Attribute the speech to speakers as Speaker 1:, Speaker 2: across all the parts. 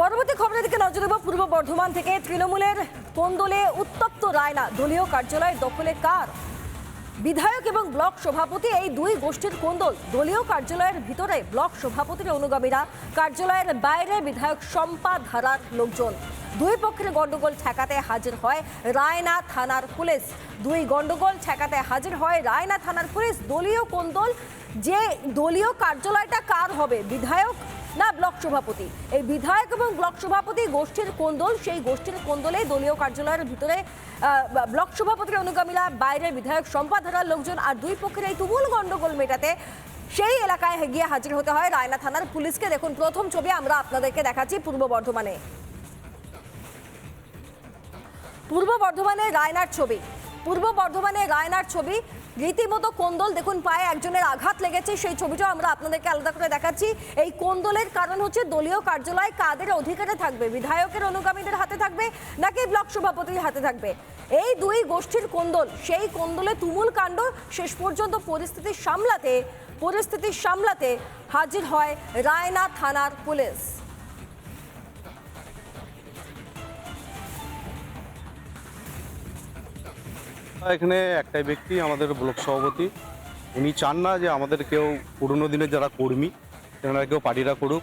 Speaker 1: পরবর্তী খবরের দিকে নজর দেব পূর্ব বর্ধমান থেকে। তৃণমূলের কোন্দলে উত্তপ্ত রায়না, দলীয় কার্যালয়ের দখলে কার? বিধায়ক এবং ব্লক সভাপতি এই দুই গোষ্ঠীর কোন্দল, দলীয় কার্যালয়ের ভিতরে ব্লক সভাপতির অনুগামীরা, কার্যালয়ের বাইরে বিধায়ক শম্পা ধারার লোকজন। দুই পক্ষের গন্ডগোল ঠেকাতে হাজির হয় রায়না থানার পুলিশ। দুই গন্ডগোল ঠেকাতে হাজির হয় রায়না থানার পুলিশ। দলীয় কোন্দল, যে দলীয় কার্যালয়টা কার হবে? বিধায়ক না, ব্লক সভাপতি। এই বিধায়ক এবং ব্লক সভাপতি গোষ্ঠীর কোন্দল, সেই গোষ্ঠীর কোন্দলে দলীয় কার্যালয়ের ভিতরে ব্লক সভাপতির অনুগামীরা বাইরে বিধায়ক সম্পাধারার লোকজন আর দুই পক্ষের এই তুমুল গন্ডগোল মেটাতে সেই এলাকায় গিয়ে হাজির হতে হয় রায়না থানার পুলিশকে। দেখুন, প্রথম ছবি আমরা আপনাদেরকে দেখাচ্ছি পূর্ব বর্ধমানে। পূর্ব বর্ধমানে রায়নার ছবি। পূর্ব বর্ধমানে রায়নার ছবি। রীতিমতো কোন্দল, দেখুন পায়ে একজনের আঘাত লেগেছে, সেই ছবিটাও আমরা আপনাদেরকে আলাদা করে দেখাচ্ছি। এই কোন্দলের কারণ হচ্ছে দলীয় কার্যালয় কাদের অধিকারে থাকবে? বিধায়কের অনুগামীদের হাতে থাকবে নাকি ব্লক সভাপতির হাতে থাকবে? এই দুই গোষ্ঠীর কোন্দল, সেই কোন্দলে তুমুল কাণ্ড, শেষ পর্যন্ত পরিস্থিতি সামলাতে পরিস্থিতি সামলাতে হাজির হয় রায়না থানার পুলিশ।
Speaker 2: এখানে একটাই ব্যক্তি আমাদের ব্লক সভাপতি। উনি চান না যে আমাদের কেউ পুরনো দিনের যারা কর্মী তেনারা কেউ পার্টিরা করুক।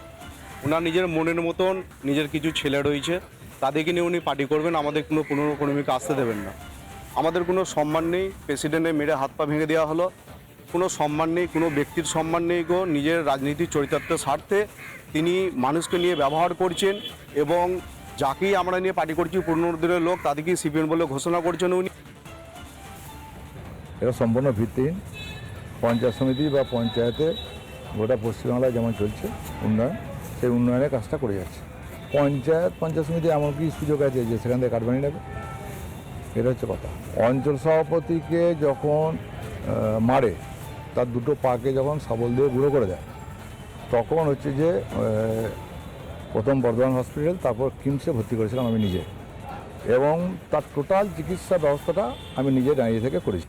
Speaker 2: ওনার নিজের মনের মতন নিজের কিছু ছেলে রয়েছে, তাদেরকে নিয়ে উনি পার্টি করবেন, আমাদের কোনো পুরনো কর্মীকে আসতে দেবেন না। আমাদের কোনো সম্মান নেই, প্রেসিডেন্টের মেরে হাত পা ভেঙে দেওয়া হলো। কোনো সম্মান নেই, কোনো ব্যক্তির সম্মান নেই গো, নিজের রাজনীতির চরিতার্থের স্বার্থে তিনি মানুষকে নিয়ে ব্যবহার করছেন এবং যাকেই আমরা নিয়ে পার্টি করছি পুরনো দিনের লোক, তাদেরকেই সিপিএম বলে ঘোষণা করছেন উনি।
Speaker 3: এটা সম্পূর্ণ ভিত্তিহীন পঞ্চায়েত সমিতি বা পঞ্চায়েতে গোটা পশ্চিমবাংলায় যেমন চলছে উন্নয়ন, সেই উন্নয়নের কাজটা করে যাচ্ছে। পঞ্চায়েত পঞ্চায়েত সমিতি এমন কি সুযোগ আছে যে সেখান থেকে কাটবানি নেবে? এটা হচ্ছে কথা। অঞ্চল সভাপতিকে যখন মারে, তার দুটো পাকে যখন সাবল দিয়ে গুঁড়ো করে দেয়, তখন হচ্ছে যে প্রথম বর্ধমান হসপিটাল, তারপর কিমসে ভর্তি করেছিলাম আমি নিজে। এবং তার টোটাল চিকিৎসা ব্যবস্থাটা আমি নিজে দাঁড়িয়ে থেকে করেছি।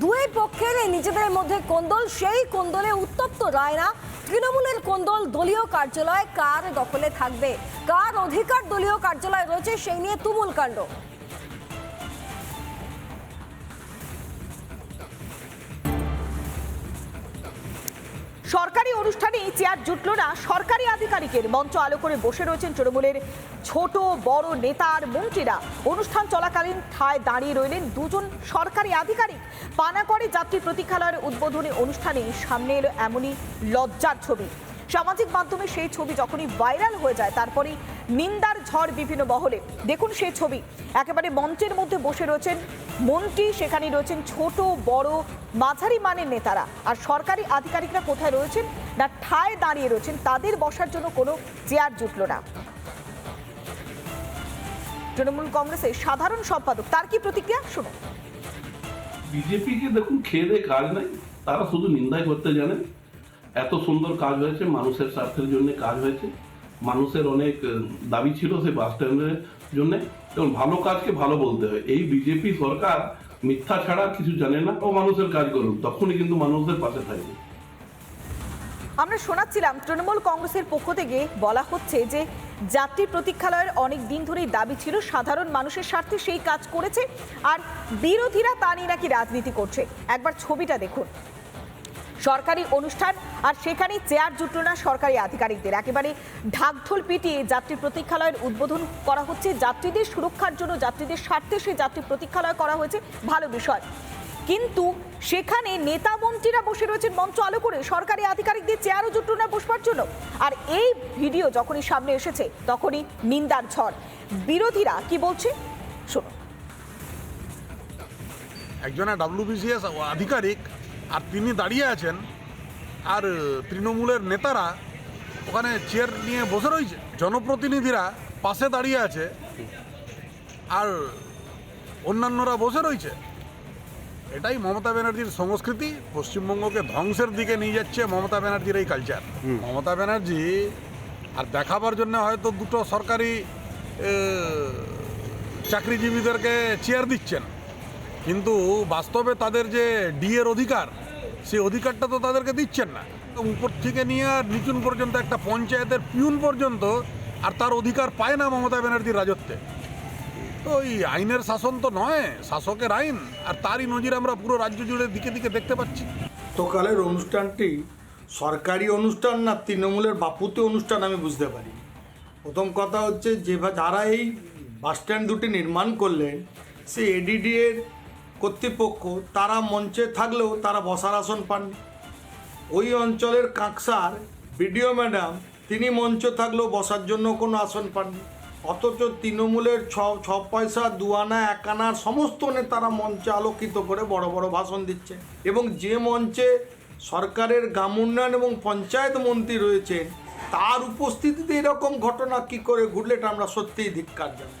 Speaker 1: দুই পক্ষের এই নিজেদের মধ্যে কোন্দল, সেই কোন্দলে উত্তপ্ত রায়না তৃণমূলের কোন্দল দলীয় কার্যালয় কার দখলে থাকবে? কার অধিকার দলীয় কার্যালয় রয়েছে সেই নিয়ে তুমুল কাণ্ড।
Speaker 4: সরকারি অনুষ্ঠানে চেয়ার জুটল না। সরকারি আধিকারিকের মঞ্চ আলো করে বসে রয়েছেন তৃণমূলের ছোট, বড় নেতা আর মন্ত্রীরা। অনুষ্ঠান চলাকালীন ঠায় দাঁড়িয়ে রইলেন দুজন সরকারি আধিকারিক। পানাকড়ে যাত্রী প্রতীক্ষালয়ের উদ্বোধনী অনুষ্ঠানে সামনে এলো এমনই লজ্জার ছবি। সামাজিক মাধ্যমে সেই ছবি যখনই ভাইরাল হয়ে যায়, তারপরেই নিন্দার ঝড় বিভিন্ন মহলে দেখুন সেই ছবি। একেবারে মঞ্চের মধ্যে বসে রয়েছেন মন্ত্রী, সেখানে রয়েছেন ছোট, বড়, মাঝারি মানের নেতারা। আর সরকারি আধিকারিকরা কোথায় রয়েছেন? না, ঠায় দাঁড়িয়ে রয়েছেন। তাদের বসার জন্য কোনো চেয়ার জুটল না। তৃণমূল কংগ্রেসের সাধারণ সম্পাদক, তার কি প্রতিক্রিয়া? শুনুন।
Speaker 5: বিজেপিকে দেখুন, খেয়ে কাজ নাই। তারা শুধু নিন্দাই করতে জানে। এত সুন্দর কাজ হয়েছে, মানুষের স্বার্থের জন্য কাজ হয়েছে। মানুষের অনেক দাবি ছিল সেই বাস স্ট্যান্ডের জন্য। এবং ভালো কাজকে ভালো বলতে হয়। এই বিজেপি সরকার মিথ্যা ছাড়া কিছু জানে না। ও মানুষের কাজ করুক, তখনই কিন্তু মানুষদের পাশে থাকবে।
Speaker 4: আমরা শোনাচ্ছিলাম, তৃণমূল কংগ্রেসের পক্ষ থেকে বলা হচ্ছে যে, যাত্রী প্রতীক্ষালয়ের অনেক দিন ধরেই দাবি ছিল, সাধারণ মানুষের স্বার্থে সেই কাজ করেছে, আর বিরোধীরা তা নিয়ে নাকি রাজনীতি করছে। একবার ছবিটা দেখুন। সরকারি অনুষ্ঠান আর সেখানেই চেয়ার জুটল না সরকারি আধিকারিকদের। একেবারে ঢাকঢোল পিটিয়ে যাত্রী প্রতীক্ষালয়ের উদ্বোধন করা হচ্ছে। যাত্রীদের সুরক্ষার জন্য, যাত্রীদের স্বার্থে সেই যাত্রী প্রতীক্ষালয় করা হয়েছে। ভালো বিষয়। কিন্তু সেখানে নেতা মন্ত্রীরা বসে রয়েছেন মঞ্চ আলো করে। সরকারি আধিকারিকদের চেয়ারও জুটল না বসবার জন্য। আর এই ভিডিও যখনই সামনে এসেছে, তখনই নিন্দার ঝড়। বিরোধীরা কি বলছে? শোনো
Speaker 6: একজনের ডাব্লিউবিসিএস আধিকারিক আর তিনি দাঁড়িয়ে আছেন আর তৃণমূলের নেতারা ওখানে চেয়ার নিয়ে বসে রয়েছে। জনপ্রতিনিধিরা পাশে দাঁড়িয়ে আছে আর অন্যান্যরা বসে রয়েছে। এটাই মমতা ব্যানার্জির সংস্কৃতি পশ্চিমবঙ্গকে ধ্বংসের দিকে নিয়ে যাচ্ছে মমতা ব্যানার্জির এই কালচার মমতা ব্যানার্জি আর দেখাবার জন্য হয়তো দুটো সরকারি চাকরিজীবীদেরকে চেয়ার দিচ্ছেন। কিন্তু বাস্তবে তাদের যে ডিএর অধিকার সেই অধিকারটা তো তাদেরকে দিচ্ছেন না। উপর থেকে নিয়ে আর নিচুন পর্যন্ত একটা পঞ্চায়েতের পিউন পর্যন্ত আর তার অধিকার পায় না মমতা ব্যানার্জির রাজত্বে। তো এই আইনের শাসন তো নয়, শাসকের আইন, আর তারই নজির আমরা পুরো রাজ্য জুড়ে দিকে দিকে দেখতে পাচ্ছি।
Speaker 7: তো কালের অনুষ্ঠানটি সরকারি অনুষ্ঠান না, তৃণমূলের বাপুতে অনুষ্ঠান আমি বুঝতে পারি প্রথম কথা হচ্ছে যে যারা এই বাস স্ট্যান্ড দুটি নির্মাণ করলেন সে এডিডি এর কর্তৃপক্ষ তারা মঞ্চে থাকলেও তারা বসার আসন পাননি। ওই অঞ্চলের কাঁকসার বিডিও ম্যাডাম, তিনি মঞ্চ থাকলেও বসার জন্য কোনো আসন পাননি। অথচ তৃণমূলের ছ ছ পয়সা দুয়ানা আনার সমস্ত নেতারা মঞ্চে আলোকিত করে বড় বড় ভাষণ দিচ্ছে। এবং যে মঞ্চে সরকারের গ্রাম উন্নয়ন এবং পঞ্চায়েত মন্ত্রী রয়েছেন, তার উপস্থিতিতে এরকম ঘটনা কি করে ঘটলে এটা আমরা সত্যিই ধিক্কার জানাই।